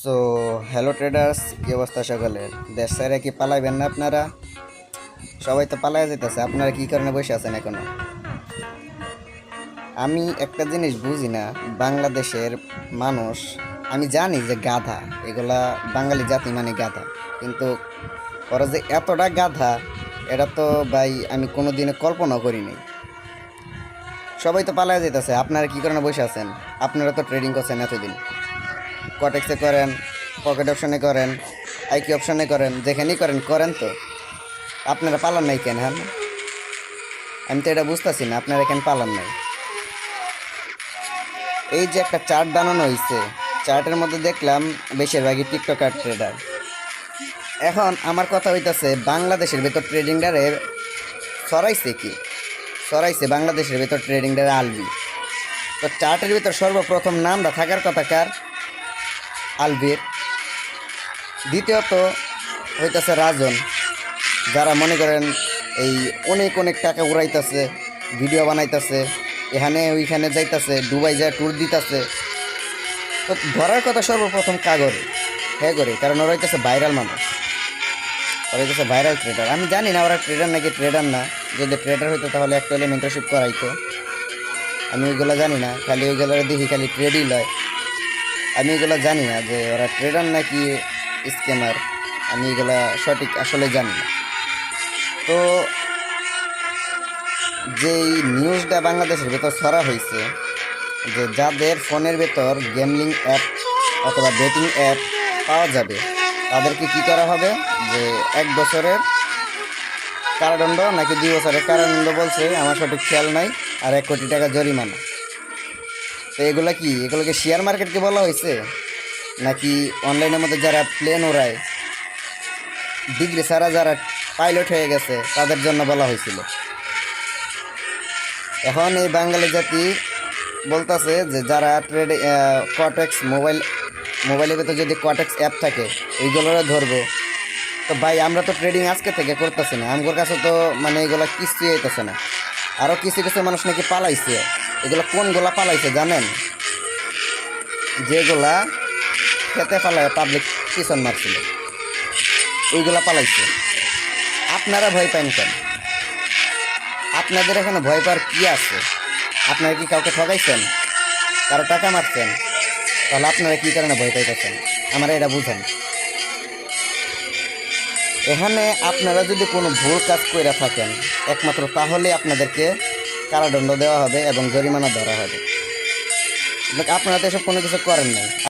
So hello traders কি অবস্থা সকালের দেশ সাইরে কি পালাইবেন না আপনারা? সবাই তো পালাই যেতেছে আপনারা কি কারণে বসে আছেন এখনও? আমি একটা জিনিস বুঝি না, বাংলাদেশের মানুষ, আমি জানি যে গাধা, এগুলা বাঙালি জাতি মানে গাধা, কিন্তু ওরা যে এতটা গাধা, এটা তো ভাই আমি কোনোদিনও কল্পনা করিনি। সবাই তো পালায় যেতেছে আপনারা কি কারণে বসে আছেন? আপনারা তো ট্রেডিং করছেন এতদিন। কটেক্সে করেন পকেট অপশনে করেন আইকি অপশনে করেন, যেখানেই করেন করেন তো। আপনারা পালান নাই কেন হ্যাঁ? আমি তো এটা বুঝতেছি না, আপনারা কেন পালান নাই। এই যে একটা চার্ট বানানো হয়েছে চার্টের মধ্যে দেখলাম বেশিরভাগই টিকটকার ট্রেডার এখন আমার কথা হইতেছে, বাংলাদেশের ভেতর ট্রেডিংটারে সরাইছে কি? সরাইছে বাংলাদেশের ভেতর ট্রেডিংটারে আলবি। তো চার্টের ভিতর সর্বপ্রথম নামটা থাকার কথা কার? আলবির দ্বিতীয়ত হইতাছে রাজন, যারা মনে করেন এই অনেক অনেক টাকা উড়াইতেছে, ভিডিও বানাইতেছে, এখানে ওইখানে যাইতাছে, দুবাই যায় ট্যুর দিতেছে। তো ধরার কথা সর্বপ্রথম কাগরে হ্যাঁ করে কারণ ওরা হইতেছে ভাইরাল মানুষ। ওরা হইতেছে ভাইরাল ট্রেডার আমি জানি না ওরা ট্রেডার নাকি ট্রেডার না, যদি ট্রেডার হইতো তাহলে একটা হলে মেন্টারশিপ করাইতো। আমি ওইগুলো জানি না, খালি ওইগুলো দেখি খালি ট্রেডই লয়। আমি এগুলো জানি না যে ওরা ট্রেডার নাকি স্ক্যামার আমি এগুলা সঠিক আসলে জানি না। তো যেই নিউজটা বাংলাদেশের ভেতর ছড়া হয়েছে যে যাদের ফোনের ভেতর গেমলিং অ্যাপ অথবা বেটিং অ্যাপ পাওয়া যাবে, তাদেরকে কি করা হবে? যে এক বছরের কারাদণ্ড নাকি দুই বছরের কারাদণ্ড বলছে, আমার সঠিক খেয়াল নাই, আর এক কোটি টাকা জরিমানা। তো এগুলা কি? এগুলোকে শেয়ার মার্কেটকে বলা হয়েছে? নাকি অনলাইনের মধ্যে যারা প্লেন ওড়ায় ডিগ্রি ছাড়া যারা পাইলট হয়ে গেছে, তাদের জন্য বলা হয়েছিল। এখন এই বাঙালি জাতি বলতেছে যে যারা ট্রেড কটেক্স মোবাইল মোবাইলের ভিতরে যদি কটেক্স অ্যাপ থাকে, এইগুলোরে ধরবো। তো ভাই, আমরা তো ট্রেডিং আজকে থেকে করতেছি না। আমার কাছে তো মানে এগুলো কিছুই হইতেছে না। আরও কিছু কিছু মানুষ নাকি পালাইছে। এগুলো কোনগুলা পালাইছে জানেন? যেগুলা খেতে পালায় পাবলিক পিছন মারছিল। ওইগুলা পালাইছে। আপনারা ভয় পান কেন? আপনাদের এখানে ভয় পাওয়ার কি আছে? আপনারা কি কাউকে ঠকাইছেন? কারও টাকা মারছেন? তাহলে আপনারা কি কারণে ভয় পাইতেছেন? আমরা এটা বুঝেন। এখানে আপনারা যদি কোনো ভুল কাজ করে থাকেন, একমাত্র তাহলে আপনাদেরকে কারাদণ্ড দেওয়া হবে এবং জরিমানা ধরা হবে। আপনারা তো এসব কোনো কিছু করেন নাই।